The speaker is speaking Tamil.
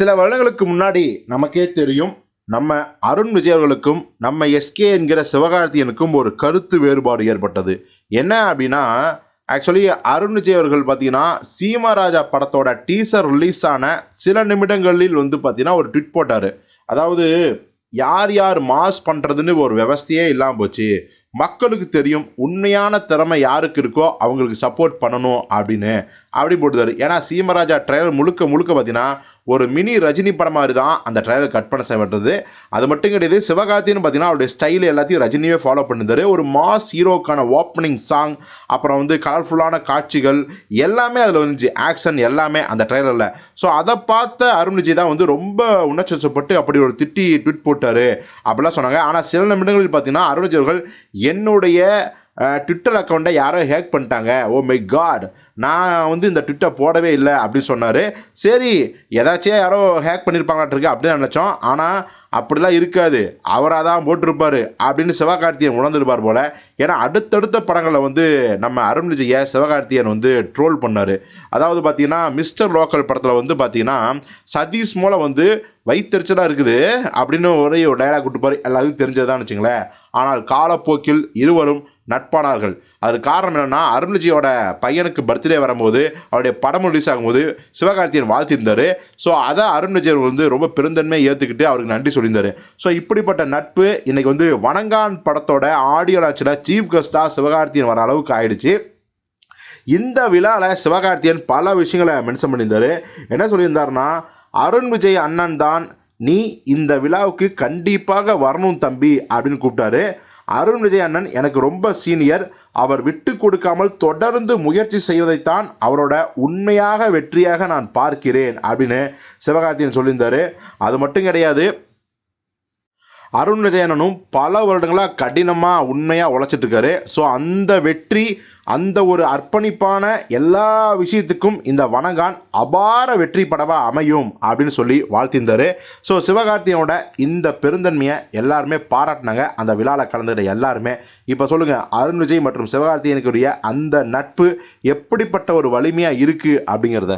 சில வருடங்களுக்கு முன்னாடி நமக்கே தெரியும் நம்ம அருண் விஜய் அவர்களுக்கும் நம்ம எஸ்கே என்கிற சிவகார்த்தியனுக்கும் ஒரு கருத்து வேறுபாடு ஏற்பட்டது. என்ன அப்படின்னா ஆக்சுவலி அருண் விஜய் அவர்கள் பார்த்தீங்கன்னா சீமராஜா படத்தோட டீசர் ரிலீஸ் ஆன சில நிமிடங்களில் வந்து பார்த்தீங்கன்னா ஒரு ட்விட் போட்டார். அதாவது யார் யார் மாஸ் பண்ணுறதுன்னு ஒரு விவஸ்தையே இல்லாமல் போச்சு. மக்களுக்கு தெரியும் உண்மையான திறமை யாருக்கு இருக்கோ அவங்களுக்கு சப்போர்ட் பண்ணணும் அப்படின்னு. அப்படின்னு போட்டுதாரு. ஏன்னா சீமராஜா ட்ரைலர் முழுக்க முழுக்க பார்த்தீங்கன்னா ஒரு மினி ரஜினி படம் மாதிரி தான் அந்த ட்ரைலர் கட் பண்ண செய்யப்பட்டது அது மட்டும் கிடையாது சிவகார்த்தின்னு பார்த்தீங்கன்னா அவருடைய ஸ்டைல் எல்லாத்தையும் ரஜினியே ஃபாலோ பண்ணிருந்தாரு. ஒரு மாஸ் ஹீரோக்கான ஓப்பனிங் சாங் அப்புறம் வந்து கலர்ஃபுல்லான காட்சிகள் எல்லாமே அதில் வந்துச்சு. ஆக்ஷன் எல்லாமே அந்த ட்ரைலரில் ஸோ அதை பார்த்த அருண் தான் வந்து ரொம்ப உணர்ச்சப்பட்டு அப்படி ஒரு திட்டி ட்விட் போட்டார். அப்படிலாம் சொன்னாங்க. ஆனால் சில நிமிடங்களில் பார்த்தீங்கன்னா அருண் அவர்கள் என்னுடைய ட்விட்டர் அக்கௌண்ட்டை யாரோ ஹேக் பண்ணிட்டாங்க. ஓ மை காட் நான் வந்து இந்த ட்விட்டர் போடவே இல்லை அப்படின்னு சொன்னார். சரி ஏதாச்சும் யாரோ ஹேக் பண்ணியிருப்பாங்களாட்டிருக்கு அப்படின்னு நினச்சோம். ஆனால் அப்படிலாம் இருக்காது. அவராக தான் போட்டிருப்பார் அப்படின்னு சிவகார்த்தியன் உணர்ந்துருப்பார் போல். ஏன்னா அடுத்தடுத்த படங்களில் வந்து நம்ம அருண் விஜயை சிவகார்த்தியன் வந்து ட்ரோல் பண்ணார். அதாவது பார்த்தீங்கன்னா மிஸ்டர் லோக்கல் படத்தில் வந்து பார்த்தீங்கன்னா சதீஷ் மூலம் வந்து வைத்தெரிச்சலாக இருக்குது அப்படின்னு ஒரே ஒரு டைலாக் விட்டுப்பார் எல்லாருக்கும் தெரிஞ்சதுதான் வச்சுங்களேன். ஆனால் காலப்போக்கில் இருவரும் நட்பானார்கள். அது காரணம் என்னென்னா அருண்ஜியோட பையனுக்கு பர்த்டே வரும்போது அவருடைய படம் ரிலீஸ் ஆகும்போது சிவகார்த்தியன் வாழ்த்திருந்தார். ஸோ அதை அருண் வந்து ரொம்ப பெருந்தன்மையை ஏற்றுக்கிட்டு அவருக்கு நன்றி சொல்லியிருந்தார். ஸோ இப்படிப்பட்ட நட்பு இன்றைக்கி வந்து வணங்கான் படத்தோட ஆடியோ லான்ச்சில் சீஃப் கெஸ்ட்டாக சிவகார்த்தியன் வர அளவுக்கு ஆயிடுச்சு. இந்த விழாவில் சிவகார்த்தியன் பல விஷயங்களை மென்ஷன் பண்ணியிருந்தார். என்ன சொல்லியிருந்தாருன்னா அருண் விஜய் அண்ணன் தான் நீ இந்த விழாவுக்கு கண்டிப்பாக வரணும் தம்பி அப்படின்னு கூப்பிட்டாரு. அருண் விஜய் அண்ணன் எனக்கு ரொம்ப சீனியர் அவர் விட்டு கொடுக்காமல் தொடர்ந்து முயற்சி செய்வதைத்தான் அவரோட உண்மையாக வெற்றியாக நான் பார்க்கிறேன் அப்படின்னு சிவகார்த்தியன் சொல்லியிருந்தார். அது மட்டும் கிடையாது அருண் விஜயனனும் பல வருடங்களாக கடினமாக உண்மையாக உழைச்சிட்ருக்காரு ஸோ அந்த வெற்றி அந்த ஒரு அர்ப்பணிப்பான எல்லா விஷயத்துக்கும் இந்த வணங்கான் அபார வெற்றி படமாக அமையும் அப்படின்னு சொல்லி வாழ்த்திருந்தார். ஸோ சிவகார்த்தியோட இந்த பெருந்தன்மையை எல்லாருமே பாராட்டினாங்க. அந்த விழாவில் கலந்துக்கிட்ட எல்லாருமே. இப்போ சொல்லுங்கள் அருண் விஜய் மற்றும் சிவகார்த்தியனுக்குரிய அந்த நட்பு எப்படிப்பட்ட ஒரு வலிமையாக இருக்குது அப்படிங்கிறத.